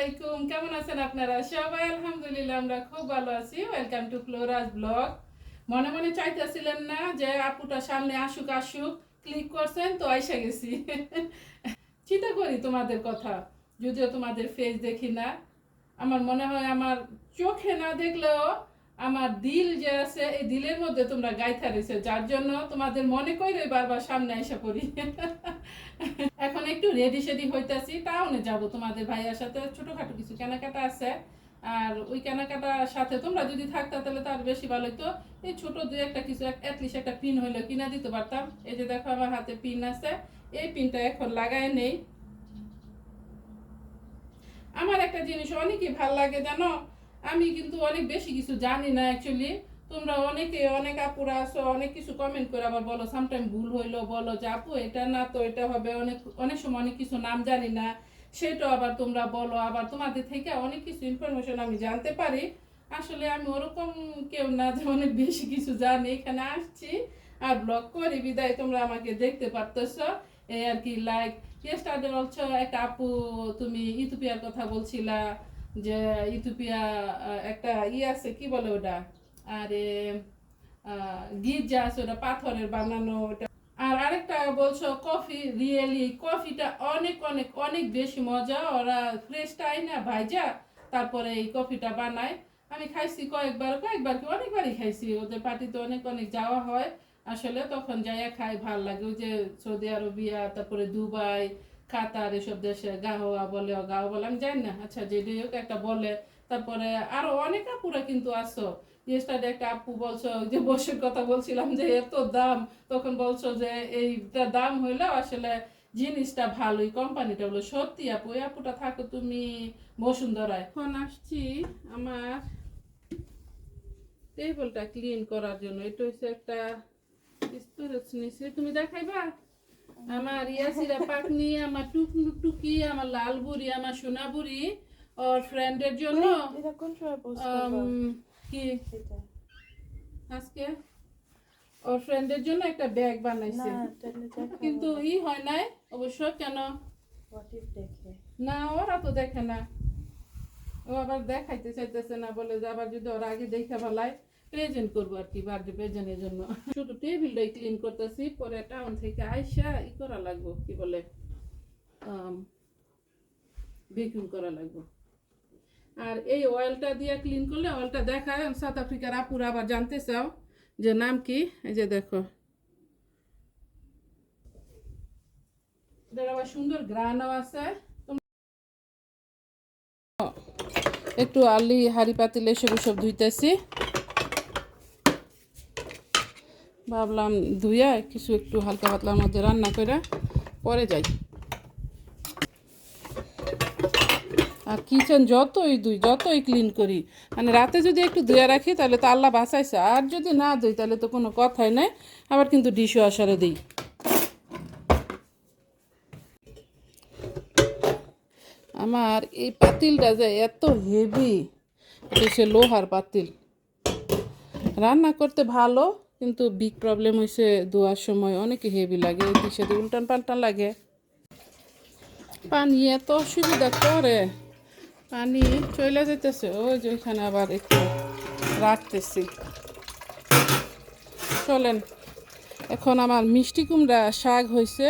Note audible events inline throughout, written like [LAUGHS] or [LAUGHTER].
আলাইকুম, কেমন আছেন আপনারা? সবাই আলহামদুলিল্লাহ, আমরা খুব ভালো আছি। ওয়েলকাম টু ফ্লোরাজ ব্লগ মনে মনে চাইতেছিলেন না যে আপুটা সামনে আসুক আসুক ক্লিক করছেন, তো আইসা গেছি। চিন্তা করি তোমাদের কথা, যদিও তোমাদের ফেস দেখি না। আমার মনে হয় আমার চোখে না দেখলেও আমার দিল যে আছে, এই দিলের মধ্যে তোমরা গাইথা রয়েছে, যার জন্য তোমাদের মনে করে বারবার সামনে আইসা করি এখন একটু রেডি সেডি হইতাছি, টাউনে যাব। তোমাদের ভাইয়ার সাথে ছোটখাটো কিছু কেনাকাটা আছে, আর ওই কেনাকাটার সাথে তোমরা যদি থাকতা তাহলে তার বেশি ভালো হতো এই ছোট দুই একটা কিছু অ্যাটলিস্ট একটা পিন হইল, কিনা দিতে পারতাম। এই যে দেখো আমার হাতে পিন আছে, এই পিনটা এখন লাগায় নেই। আমার একটা জিনিস অনেকই ভালো লাগে, জানো? আমি কিন্তু অনেক বেশি কিছু জানি না অ্যাকচুয়ালি তোমরা অনেকে, অনেক আপুরা আছো, অনেক কিছু কমেন্ট করে আবার বলো সামটাইম ভুল হইল, বলো যে, আপু, এটা না তো, এটা হবে। অনেক অনেক সময় অনেক কিছু নাম জানি না। সেটাও আবার তোমরা বলো, আবার তোমাদের থেকে অনেক কিছু ইনফরমেশন আমি জানতে পারি। আসলে আমি ওরকম কেউ না যে অনেক বেশি কিছু জানি। এখানে আসছি আর ব্লগ করি, বিদায়। তোমরা আমাকে দেখতে পারতেছো। এই আর কি লাইক ইয়েস্টারডে অলসো একটা আপু, তুমি ইথিওপিয়ার কথা বলছিলা। যে ইথিওপিয়া একটা ই আছে, কি বলে ওটা? আরে গির্জা আছে, ওটা পাথরের বানানো, ওটা। আর আরেকটা বলছো, কফি, রিয়েলি, কফিটা অনেক অনেক অনেক বেশি মজা। ওরা ফ্রেশটাই না, ভাইজা, তারপরে এই কফিটা বানায়। আমি খাইছি কয়েকবার কয়েকবার কি অনেকবারই খাইছি। ওদের পার্টিতে অনেক অনেক যাওয়া হয়। আসলে তখন যাইয়া খাই, ভালো লাগে। ওই যে সৌদি আরবিয়া, তারপরে দুবাই কাতার এসব দেশে গাহোয়া বলে গাও বলে, আমি জানি না। আচ্ছা যেটাই হোক একটা বলে, তারপরে আরও অনেক আপুরা কিন্তু আসো ইয়েস্টারডে একটা আপু বলছো যে, বসের কথা বলছিলাম যে, এত দাম। তখন বলছো যে, এইটা দাম হইল আসলে জিনিসটা ভালোই, কোম্পানিটা বলো সত্যি আপু। ওই আপুটা থাকো তুমি বসুন্ধরায়। এখন আসছি আমার টেবিলটা ক্লিন করার জন্য। এটা হচ্ছে একটা স্টোরেজ তুমি দেখাইবা? আমার ইয়াসিরা পাকনি আমার টুক টুকি আমার লাল বুড়ি আমার সোনা বুড়ি ওর ফ্রেন্ডের জন্য কি? আজকে? ওর ফ্রেন্ডের জন্য একটা ব্যাগ বানাইছে। কিন্তু ই হয় নাই অবশ্য কেন? দেখে? না ওরা তো দেখে না। ও আবার দেখাইতে চাইতেছে না বলে যে আবার যদি ওরা আগে দেখে ফেলায় প্রেজেন্ট করব আর কি বার্থডে প্রেজেন্টের জন্য। শুধু টেবিলটাই ক্লিন করতেছি, পরে টাউন থেকে আইসা ই করা লাগবো, কি বলে বেকিং করা লাগবো। আর এই অয়েলটা দিয়ে ক্লিন করলে অয়েলটা দেখায় সাউথ আফ্রিকার আপুরা আবার জানতে চাও, যে নাম কি? এই যে দেখো। আবার সুন্দর গ্রানও আছে। একটু আলি, হাড়ি পাতিল এসব সব ধুইতেছি। ভাবলাম ধুইয়া কিছু একটু হালকা পাতলার মধ্যে রান্না করে পরে যাই। আর কিচেন যতই ধুই, যতই ক্লিন করি মানে রাতে যদি একটু ধুয়ে রাখি, তাহলে তো আল্লাহ বাঁচাইছে। আর যদি না ধুই, তাহলে তো কোনো কথাই নাই, আবার কিন্তু ডিশ ওয়াশারে দিই। আমার এই পাতিলটা যে এত হেভি হচ্ছে লোহার পাতিল। রান্না করতে ভালো কিন্তু বিগ প্রবলেম হয়েছে ধোয়ার সময়। অনেক হেভি লাগে দিয়ে উল্টান পাল্টান লাগে। পানি এত অসুবিধা করে। পানি চলে যেতেছে ওই যে ওইখানে আবার একটু রাখতেছি। চলেন, এখন আমার মিষ্টি কুমড়া শাক হয়েছে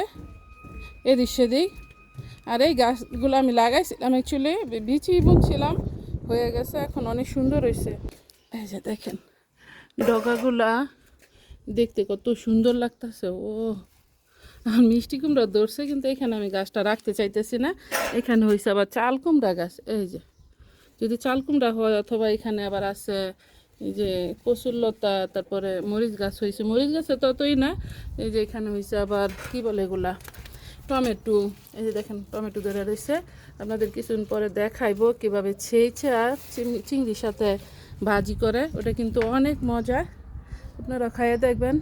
এদিক সেদিক। আর এই গাছগুলো আমি লাগাইছিলাম অ্যাকচুয়ালি বিচি বুনছিলাম, হয়ে গেছে, এখন অনেক সুন্দর হয়েছে এই যে দেখেন, ডগাগুলা দেখতে কত সুন্দর লাগতেছে ও আর মিষ্টি কুমড়া ধরছে, কিন্তু এখানে আমি গাছটা রাখতে চাইতেছি না। এখানে হয়েছে আবার চাল কুমড়া গাছ, এই যে। যদি চাল কুমড়া হয়, অথবা এখানে আবার আছে এই যে কচুরলতা তারপরে মরিচ গাছ হয়েছে মরিচ গাছে ততই না, এই যে এখানে হয়েছে আবার, কি বলে এগুলা? টমেটো, এই যে দেখেন, টমেটো ধরে রয়েছে আপনাদের কিছুদিন পরে দেখাইবো কীভাবে ছেয়েছে আর চিংড়ি- চিংড়ির সাথে ভাজি করে। ওটা কিন্তু অনেক মজা। আপনারা খাইয়ে দেখবেন।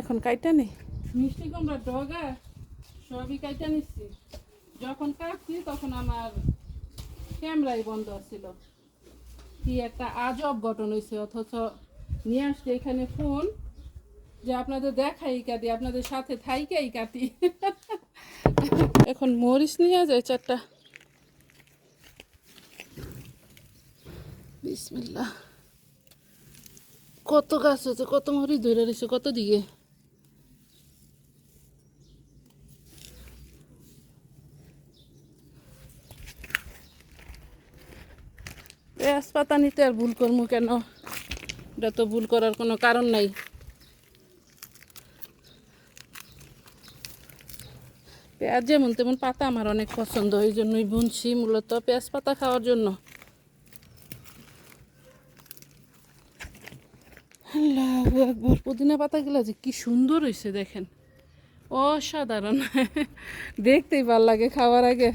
এখন কাইটা নি মিষ্টি কুমড়া ডগা সবই কাইটা নিচ্ছি। যখন কাটছি তখন আমার ক্যামেরাই বন্ধ ছিল। কি একটা আজব ঘটন হয়েছে অথচ নিয়ে আসছে এখানে ফোন। যে আপনাদের দেখাই কাটি আপনাদের সাথে থাইকাই কাটি। এখন মরিচ নিয়ে যায় চারটা। বিসমিল্লা কত গাছ আছে, কত মরি ধরে রয়েছে কত দিকে পাতা নিতে আর ভুল করব কেন? এটা তো ভুল করার কোনো কারণ নাই। পেঁয়াজ যেমন তেমন পাতা আমার অনেক পছন্দ, এই জন্যই বুনছি মূলত পেঁয়াজ পাতা খাওয়ার জন্য। আকবার পুদিনা পাতাগুলো যে কি সুন্দর হয়েছে দেখেন। অসাধারণ। দেখতেই ভালো লাগে খাওয়ার আগে।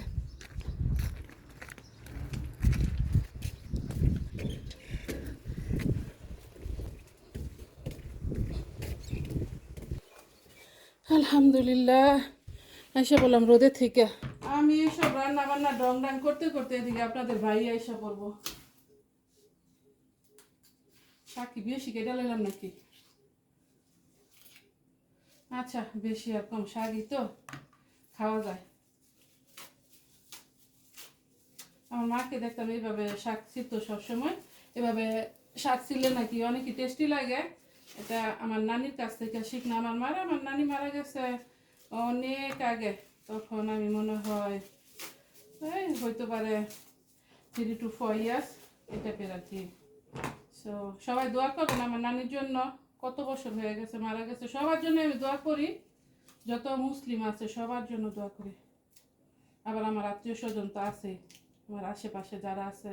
আলহামদুলিল্লাহ আইসা বললাম রোদে থেকে। আমি এসব রান্না বান্না ডং ডাং করতে করতে এদিকে আপনাদের ভাই আইসা পড়ব কি বেশি কেটে নিলাম নাকি? আচ্ছা বেশি আর কম শাকই তো। খাওয়া যায়। আমার মাকে দেখতাম এইভাবে শাক ছিত সবসময়। এভাবে শাক ছিলে নাকি অনেকই টেস্টি লাগে। এটা আমার নানির কাছ থেকে শিখনা। আমার মারা, আমার নানি মারা গেছে অনেক আগে। তখন আমি মনে হয়, এই হইতে পারে থ্রি টু ফোর ইয়ার্স এটা পের আর কি সো সবাই দোয়া করবেন আমার নানির জন্য। কত বছর হয়ে গেছে, মারা গেছে, সবার জন্য আমি দোয়া করি। যত মুসলিম আছে, সবার জন্য দোয়া করি। আবার আমার আত্মীয় স্বজন তো আছে, আমার আশেপাশে যারা আছে।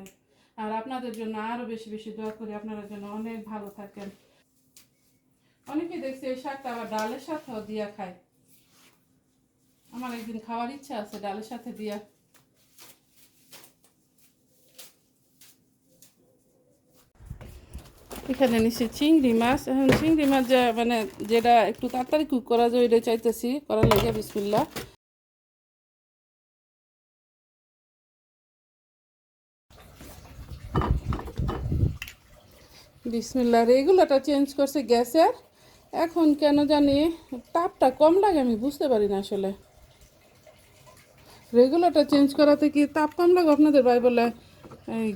আর আপনাদের জন্য আরও বেশি বেশি দোয়া করি, আপনারা যেন অনেক ভালো থাকেন। অনেকে দেখছি এই শাকটা আবার ডালের সাথেও দিয়া খায়। আমার একদিন খাওয়ার ইচ্ছা আছে, ডালের সাথে দিয়া। এখানে নিছি চিংড়ি মাছ। এখন চিংড়ি মাছ যা মানে যেটা একটু তাড়াতাড়ি কুক করা যায় ওইটা চাইতেছি। করার লাগে বিসমিল্লা বিসমিল্লা রেগুলারটা চেঞ্জ করছে গ্যাসের। এখন কেন জানি তাপটা কম লাগে, আমি বুঝতে পারি না আসলে। রেগুলারটা চেঞ্জ করাতে কি তাপ কম লাগে আপনাদের ভাই বলে?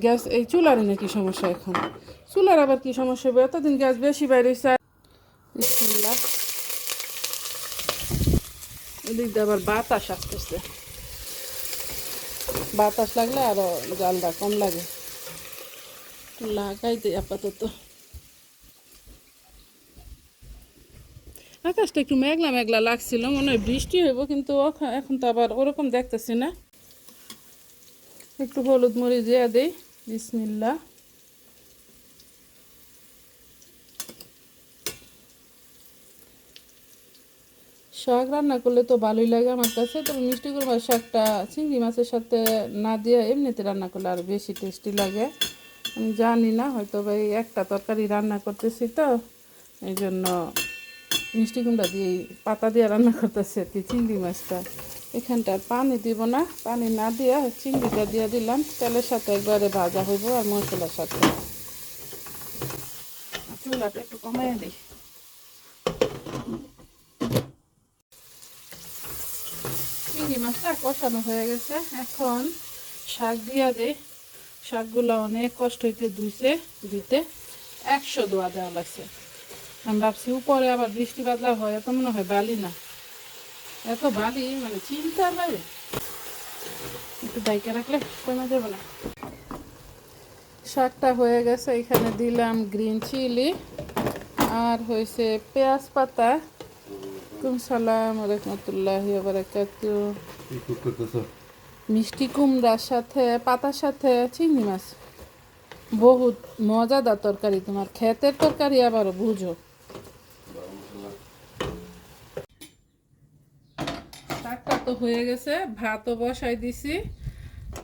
গ্যাস, এই চুলার নাকি সমস্যা এখন? চুলার আবার কি সমস্যা হবে? এতদিন গ্যাস বেশি বাইরে বিসমিল্লা এদিক দিয়ে আবার বাতাস আসতেছে। বাতাস লাগলে আরও জালটা কম লাগে। লাগাই দেয় আপাতত। আকাশটা একটু মেঘলা মেঘলা লাগছিল, মনে হয় বৃষ্টি হইব, কিন্তু এখন তো আবার ওরকম দেখতেছি না। একটু হলুদ মরিচ দিয়ে দেই। বিসমিল্লা শাক রান্না করলে তো ভালোই লাগে আমার কাছে, তবে মিষ্টি কুমড়ার শাকটা চিংড়ি মাছের সাথে না দিয়ে এমনিতে রান্না করলে আর বেশি টেস্টি লাগে। আমি জানি না, হয়তো এই একটা তরকারি রান্না করতেছি তো এই জন্য মিষ্টি কুমড়া দিয়ে পাতা দিয়ে রান্না করতেছি আর কি, চিংড়ি মাছটা। এখানটা পানি দিব না, পানি না দিয়ে চিংড়িটা দিয়ে দিলাম। তেলের সাথে একবারে ভাজা হইব আর মশলার সাথে। চুলাটা একটু কমাই দিই। চিংড়ি মাছটা কষানো হয়ে গেছে। এখন শাক দিয়া দেই শাকগুলো অনেক কষ্ট হইতে ধুইছে, ধুইতে একশো দোয়া দেওয়া লাগছে। আমি ভাবছি উপরে আবার বৃষ্টি বাদলা হয়, এত মনে হয় বালি না। এত বালি মানে চিন্তার বাইরে। একটু ডাইকে রাখলে কমে যাবে না। শাকটা হয়ে গেছে এখানে দিলাম গ্রিন চিলি আর হয়েছে পেঁয়াজ পাতা। কুম সালাম রহমতুল্লাহ বারাকাতু মিষ্টি কুমড়ার সাথে পাতার সাথে চিংড়ি মাছ। বহুত মজাদার তরকারি তোমার ক্ষেতের তরকারি আবার বুঝো শাকটা তো হয়ে গেছে, ভাতও বসাই দিছি।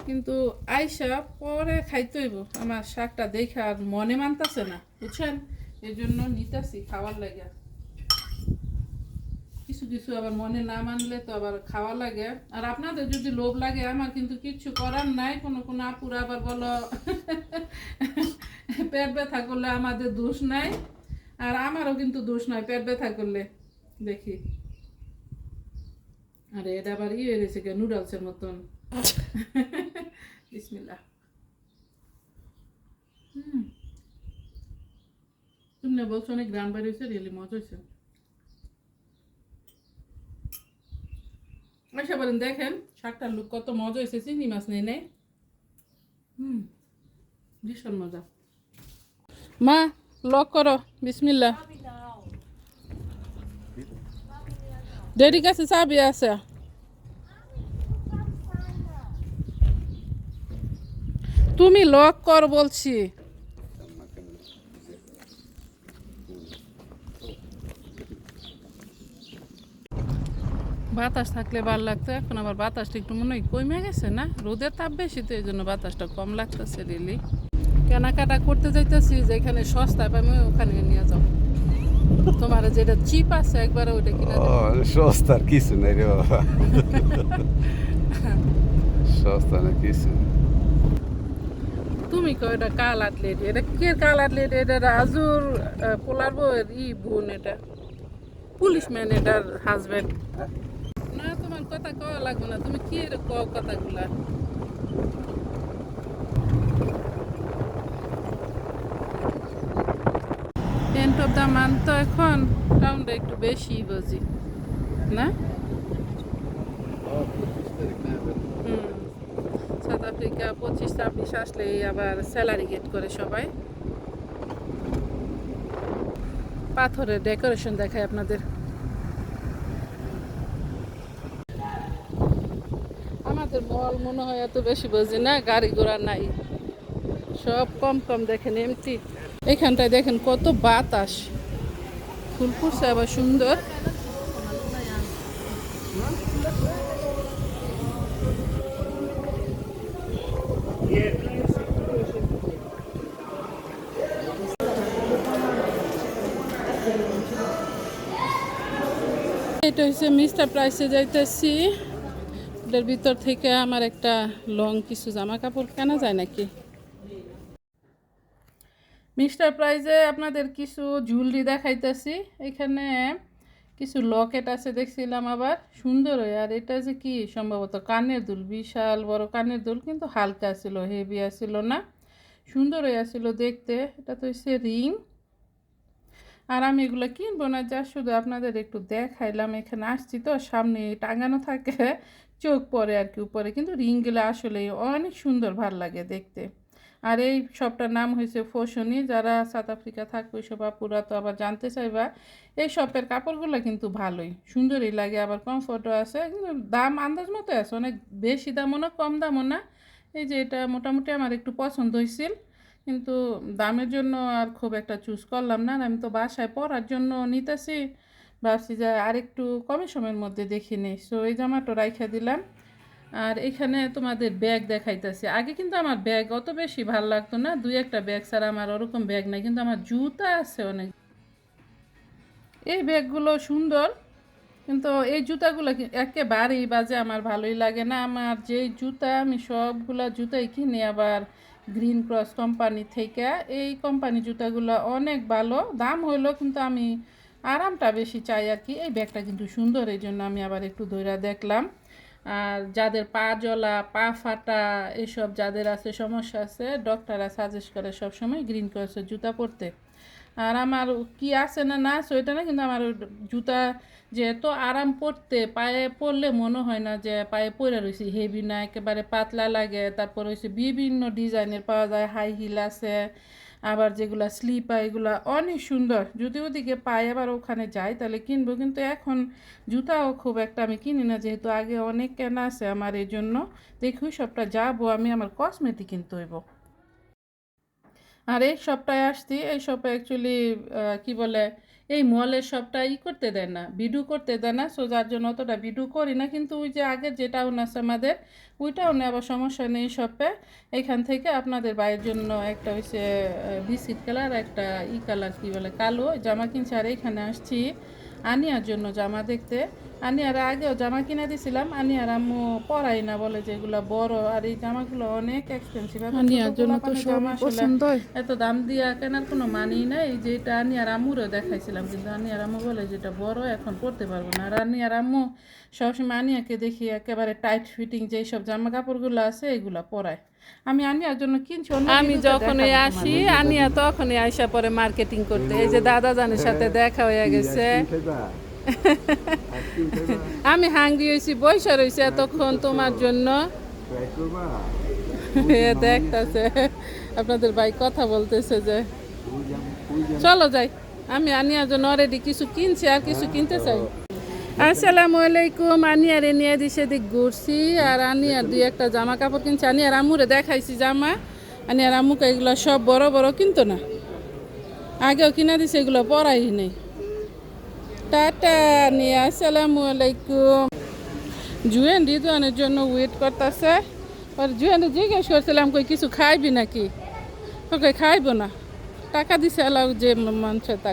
কিন্তু আইসা পরে খাইতে হইব। আমার শাকটা দেখে আর মনে মানতেছে না, বুঝছেন? এই জন্য নিতাছি খাওয়ার লাগে। কিছু কিছু আবার মনে না মানলে তো আবার খাওয়া লাগে। আর আপনাদের যদি লোভ লাগে, আমার কিন্তু কিচ্ছু করার নাই। কোনো কোনো আপুরা আবার বলো, পেট ব্যথা করলে আমাদের দোষ নাই। আর আমারও কিন্তু দোষ নয় পেট ব্যথা করলে। দেখি। আরে এটা আবার ইয়ে হয়েছে কে নুডলসের মতন। বিসমিল্লাহ। হুম। তুমি বলছো অনেক গ্রাম বাড়ি হয়েছে, রিয়েলি মজা হয়েছে। আচ্ছা বলেন, দেখেন, শাকটার লুক কত মজা হয়েছে, চিংড়ি মাছ নেই নেই? হুম, ভীষণ মজা। মা লক করো বিসমিল্লা ডেডি কাছে চাবি আছে তুমি লক কর বলছি। বাতাস থাকলে ভালো লাগতো, এখন আবার বাতাসটা একটু মনে হয় কমে গেছে না? রোদের তাপ বেশি তো এই জন্য বাতাসটা কম লাগতেছে রিলি কেনাকাটা করতে যাইতেছি, যেখানে সস্তায় পাই ওখানে নিয়ে যাও। তোমার যেটা চিপ আছে একবারে ওইটা কিনে ও সস্তার কিছু নাই রে বাবা। সস্তা না কিছু তুমি কো এটা কাল আটলেট এটা কে কাল আটলেট এটা রাজুর পোলার বউয়ের? ই বোন এটা। পুলিশ ম্যান এটার হাজবেন্ড না তোমার কথা কওয়া লাগবে না। তুমি কি কও কথাগুলা? এন্ড অফ দ্য মান্থ তো এখন টাউনটা একটু বেশি বুঝি না? সাউথ আফ্রিকা পঁচিশ ছাব্বিশ আসলেই আবার স্যালারি গেট করে সবাই। পাথরের ডেকোরেশন দেখায় আপনাদের। আমাদের মল মনে হয় এত বেশি বুঝি না, গাড়ি ঘোড়া নাই। সব কম কম দেখেন এমটি এখানটায় দেখেন কত বাতাস। ফুল ফুটছে আবার সুন্দর। এটা হচ্ছে মিস্টার প্রাইসে যাইতেছি। এটার ভিতর থেকে আমার একটা লং কিছু জামা কাপড় কেনা যায় নাকি? মিস্টার প্রাইজে আপনাদের কিছু জুয়েলারি দেখাইতেছি। এখানে কিছু লকেট আছে দেখছিলাম আবার। সুন্দর আর এটা যে কি সম্ভবত কানের দুল, বিশাল বড় কানের দুল, কিন্তু হালকা ছিল হেভি আসছিল না। সুন্দর হয়ে আসছিল দেখতে, এটা তো হচ্ছে রিং। আর আমি এগুলো কিনবো না, যা শুধু আপনাদের একটু দেখাইলাম, এখানে আসছি তো, সামনে টাঙানো থাকে, চোখ পরে আর কি উপরে, কিন্তু রিংগুলো আসলে অনেক সুন্দর ভালো লাগে দেখতে। আর এই শপটার নাম হয়েছে ফোশনি যারা সাউথ আফ্রিকা থাকবে ওইসব আপুরা তো আবার জানতে চাইবা। এই শপের কাপড়গুলো কিন্তু ভালোই, সুন্দরই লাগে, আবার কমফোর্টও আছে দাম আন্দাজ মতো আছে, অনেক বেশি দামও না, কম দামও না। এই যে এটা মোটামুটি আমার একটু পছন্দ হয়েছিল কিন্তু দামের জন্য আর খুব একটা চুজ করলাম না আমি তো বাসায় পরার জন্য নিতেছি, ভাবছি যে আর একটু কমে সময়ের মধ্যে দেখি নেই। সো এই জামাটা রাইখা দিলাম। আর এখানে তোমাদের ব্যাগ দেখাইতেছি। আগে কিন্তু আমার ব্যাগ অত বেশি ভালো লাগতো না, দুই একটা ব্যাগ ছাড়া আমার ওরকম ব্যাগ নাই, কিন্তু আমার জুতা আছে অনেক। এই ব্যাগগুলো সুন্দর, কিন্তু এই জুতাগুলো একেবারেই বাজে, আমার ভালোই লাগে না। আমার যে জুতা, আমি সবগুলা জুতাই কিনি আবার গ্রিন ক্রস কোম্পানি থেকে। এই কোম্পানি জুতাগুলো অনেক ভালো, দাম হইল কিন্তু আমি আরামটা বেশি চাই আর কি। এই ব্যাগটা কিন্তু সুন্দর এই জন্য আমি আবার একটু ধৈরা দেখলাম। আর যাদের পা জ্বলা পা ফাটা, এসব যাদের আছে, সমস্যা আছে ডক্টররা সাজেস্ট করে সবসময় গ্রিন ক্রসের জুতা পরতে। আর আমার কি আছে না না ওইটা না, কিন্তু আমার জুতা যে এত আরাম পরতে, পায়ে পরলে মনে হয় না যে পায়ে পরে রয়েছে হেভি না, একেবারে পাতলা লাগে, তারপর হচ্ছে বিভিন্ন ডিজাইনের পাওয়া যায় হাই হিল আছে আবার যেগুলো স্লিপার এগুলো অনেক সুন্দর। যদি ওদিকে পাই আবার ওখানে যাই তাহলে কিনবো। কিন্তু এখন জুতাও খুব একটা আমি কিনি না, যেহেতু আগে অনেক কেনা আছে আমার এই জন্য দেখি সবটা যাব, আমি আমার কসমেটিক কিনতে হইব। আর এই সবটাই আসছি, এই সপ্তাহে অ্যাকচুয়ালি কি বলে এই মলের সবটা ই করতে দেয় না, ভিডিও করতে দেয় না সো যার জন্য অতটা ভিডিও করি না। কিন্তু ওই যে আগের যেটাও নাছে আছে আমাদের, ওইটাও নেওয়া সমস্যা নেই শপে এখান থেকে আপনাদের বাইয়ের জন্য একটা হচ্ছে বিস্কিট কালার একটা ই কালার, কী বলে, কালো জামা কিনছে। আর এইখানে আসছি আনিয়ার জন্য জামা দেখতে। আনিয়ার আগেও জামা কিনে দিছিলাম। আনিয়ার আম্মু পরাই না বলে যে এগুলা বড় আর এই জামাগুলো অনেক এক্সপেন্সিভ আনিয়ার জন্য তো পছন্দ। এত দাম দিয়া কেনার কোনো মানি নাই। যে এটা আনি আর আম্মুরও দেখাইছিলাম কিন্তু আনি আর আম্মু বলে যে এটা বড় এখন পড়তে পারব না। আর আনি আর আম্মু সবসময় আনিয়াকে দেখি একেবারে টাইট ফিটিং যেই সব জামা কাপড়গুলো আছে এগুলা পরায়। আমি আনিয়ার জন্য কিনছি আমি যখনই আসি আনিয়া তখনই আইসা পরে মার্কেটিং করতে। এই যে দাদা জানের সাথে দেখা হয়ে গেছে। আমি হাঙ্গি হয়েছি বৈশা রয়েছি এতক্ষণ তোমার জন্য। দেখতাছে। আপনাদের ভাই কথা বলতেছে যে চলো যাই। আমি আনিয়ার জন্য অলরেডি কিছু কিনছি আর কিছু কিনতে চাই। আসসালামু আলাইকুম। আনিয়ার এ নিয়ে দিক ঘুরছি। আর আনিয়ার দুই একটা জামা কাপড় কিনছি। আনিয়ার আম্মুরে দেখাইছি জামা। আনিয়ার আম্মুকে এগুলো সব বড় বড় কিনতো না। আগেও কিনা দিছে, এগুলো পরাই নেই। টাটা নিয়ে, আসসালামু আলাইকুম। জুয়েন রিদওয়ানের জন্য ওয়েট করতেছে। আর জুয়েন জিজ্ঞেস করছিলাম, কই, কিছু খাইবি নাকি? ওকে, খাইবো না। টাকা দিছে এলাও যে মানুষ তা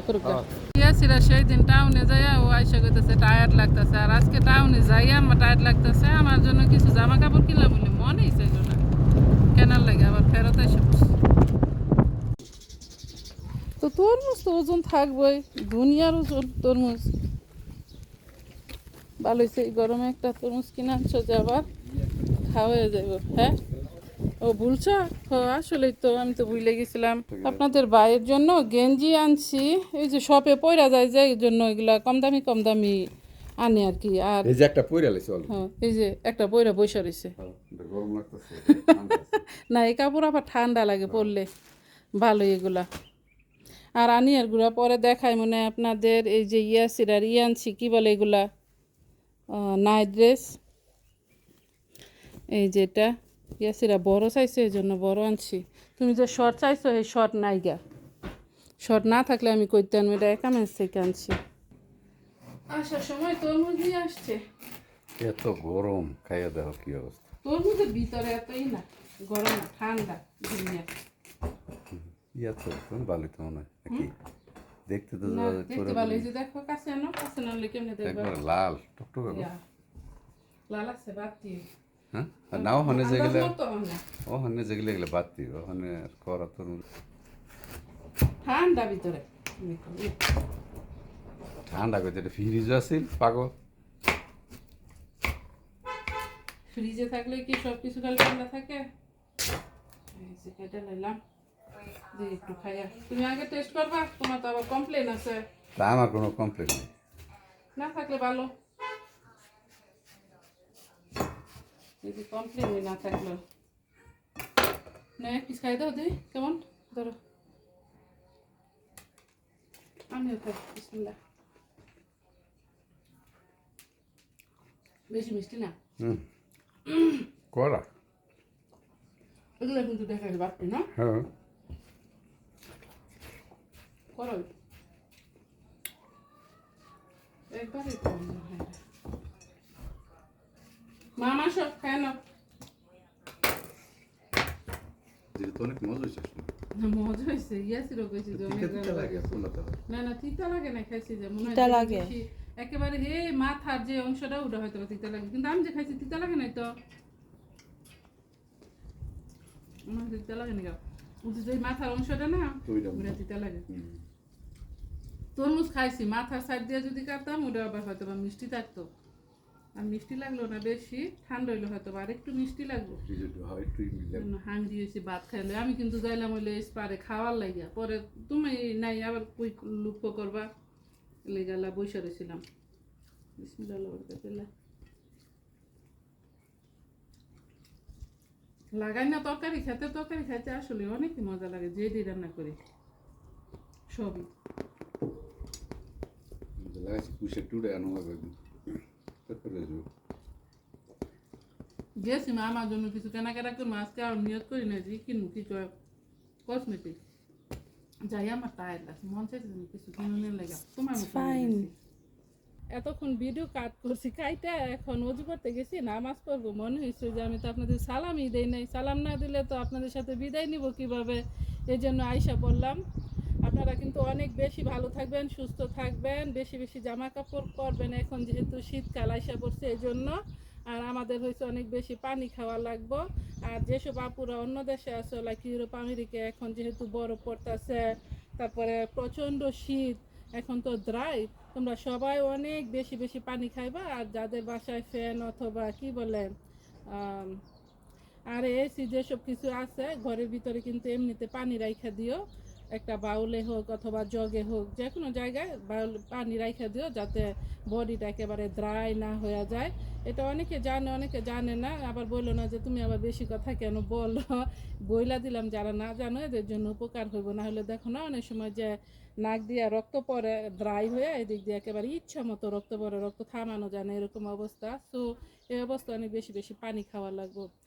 করুক সেই দিন টাউনে যাইয়া ও আইসা করতেছে টায়ার্ড লাগতেছে, আর আজকে টাউনে যাইয়া আমার টায়ার্ড লাগতেছে, আমার জন্য কিছু জামা কাপড় কিনলাম বলে মনেই চাইল না। কেনার লাগে আবার ফেরত এসে তো তরমুজ তো ওজন থাকবই, দুনিয়ার ওজন তরমুজ। ভালো হয়েছে গরমে একটা তরমুজ কিনে আনছো যে আবার খাওয়া হয়ে হ্যাঁ? ও ভুলছো? আসলেই তো আমি তো ভুলে গেছিলাম। আপনাদের ভাইয়ের জন্য গেঞ্জি আনছি। এই যে শপে পয়রা যায় যে এই জন্য এগুলা কম দামি কম দামি আনি আর কি। আর এই যে একটা পইরা লাইছে হ্যাঁ, এই যে একটা পয়রা বসে রয়েছে গরম লাগতেছে [LAUGHS] না এই কাপড় আবার ঠান্ডা লাগে পরলে। ভালো এগুলা। আর আনি আরগুলা পরে দেখাই মনে আপনাদের এই যে ইয়াসির আর ইয়ানছি কি বলে এগুলা? নাইট ড্রেস এই যেটা ইয়াসিরা বড় চাইছে এই জন্য বড় আনছি। তুমি যে শর্ট চাইছো এই শর্ট নাই গা। শর্ট না থাকলে আমি করতাম এটা একামেন্স থেকে আনছি। আসার সময় তরমুজ নিয়ে আসছে। এত গরম খাইয়া দেখো কি অবস্থা। তরমুজের ভিতরে এতই না গরম না ঠান্ডা দুনিয়া তো তুমি তো মনে নাকি? দেখতে তো না দেখতে পুরো ভালো এই যে দেখো কাছে আনো কাছে আনলে কেমনে দেখবা? একবার লাল টকটকে লাল আছে বাদ দিয়ে। হ্যাঁ নাও হনে যেগুলো ও হনে যেগুলো এগুলো বাদ ওখানে আর করা তো ঠান্ডা ভিতরে ঠান্ডা করতে এটা ফ্রিজ আছিল পাগল ফ্রিজে থাকলে কি সব কিছু খালি ঠান্ডা থাকে কেটে নিলাম একটু খাইয়া তুমি আগে টেস্ট করবা তোমার তো আবার কমপ্লেন আছে তা আমার কোনো কমপ্লেন নেই না থাকলে ভালো যদি কমপ্লেন না থাকল। না এক পিস খাই দাও দিই কেমন? ধরো। আমিও খাই বিসমিল্লাহ। বেশি মিষ্টি না? করা এগুলো কিন্তু দেখা যায় বাড়তি না? হ্যাঁ। করো। একবারই কম হয়। না। মামা সব খায় না তো অনেক মজা হয়েছে মজা হয়েছে ইয়াসিরও কইছি না না তিতা লাগে না খাইছি যে মনে হয় একেবারে হে মাথার যে অংশটা ওটা হয়তো তিতা লাগে কিন্তু আমি যে খাইছি তিতা লাগে নাই তো? আমার তিতা লাগে না যে মাথার অংশটা না ওটা তিতা লাগে। তরমুজ খাইছি মাথার সাইড দিয়ে যদি কাটতাম ওটা আবার হয়তো বা মিষ্টি থাকতো। আর মিষ্টি লাগল না বেশি? ঠান্ডা হইল হয়তো আর একটু মিষ্টি লাগল হাঙ্গি হয়েছি ভাত খাইলে। আমি কিন্তু যাইলাম হইলে পারে খাওয়ার লাগিয়া। পরে তুমি নাই আবার কই লক্ষ্য করবা? লেগালা বসে রয়েছিলাম বিসমিল্লাহ লাগাই না তরকারি খেতে তরকারি খাইতে আসলে অনেকই মজা লাগে যে দিয়ে রান্না করি। সবই। লাগাইছি পুষে টুড়ে আনো গেছি মা আমার জন্য কিছু কেনাকাটা করব আজকে আর নিয়ত করি না যে কিনবো কিছু কসমেটিক যাই আমার টায়ার লাগছে মন চাইছে কিছু কিনে লেগে তোমার. গেছি। এতক্ষণ ভিডিও কাট করছি কাইটা এখন অজু করতে গেছি নামাজ পড়ব মনে হয়েছে যে আমি তো আপনাদের সালামই দেই নাই। সালাম না দিলে তো আপনাদের সাথে বিদায় নিব কীভাবে? এই জন্য আইসা বললাম আপনারা কিন্তু অনেক বেশি ভালো থাকবেন, সুস্থ থাকবেন, বেশি বেশি জামা কাপড় পরবেন। এখন যেহেতু শীতকাল আইসা পড়ছে এই জন্য আর আমাদের হয়েছে অনেক বেশি পানি খাওয়া লাগবো। আর যেসব আপুরা অন্য দেশে আছে লাইক ইউরোপ আমেরিকা এখন যেহেতু বরফ পড়তেছে, তারপরে প্রচণ্ড শীত, এখন তো ড্রাই তোমরা সবাই অনেক বেশি বেশি পানি খাইবা। আর যাদের বাসায় ফ্যান অথবা কি বলে আর এসি যেসব কিছু আছে, ঘরের ভিতরে কিন্তু এমনিতে পানি রাইখা দিও। একটা বাউলে হোক অথবা জগে হোক যে কোনো জায়গায় বাউল পানি রাইখা দিও যাতে বডিটা একেবারে ড্রাই না হয়ে যায়। এটা অনেকে জানে অনেকে জানে না, আবার বলল না যে তুমি আবার বেশি কথা কেন বলো? বইলা দিলাম, যারা না জানো এদের জন্য উপকার হইব। না হলে দেখো না, অনেক সময় যে নাক দিয়ে রক্ত পড়ে ড্রাই হয়ে এদিক দিয়ে একেবারে ইচ্ছা মতো রক্ত পড়ে, রক্ত থামানো যায় না, এরকম অবস্থা। সো এই অবস্থা অনেক বেশি বেশি পানি খাওয়া লাগবে।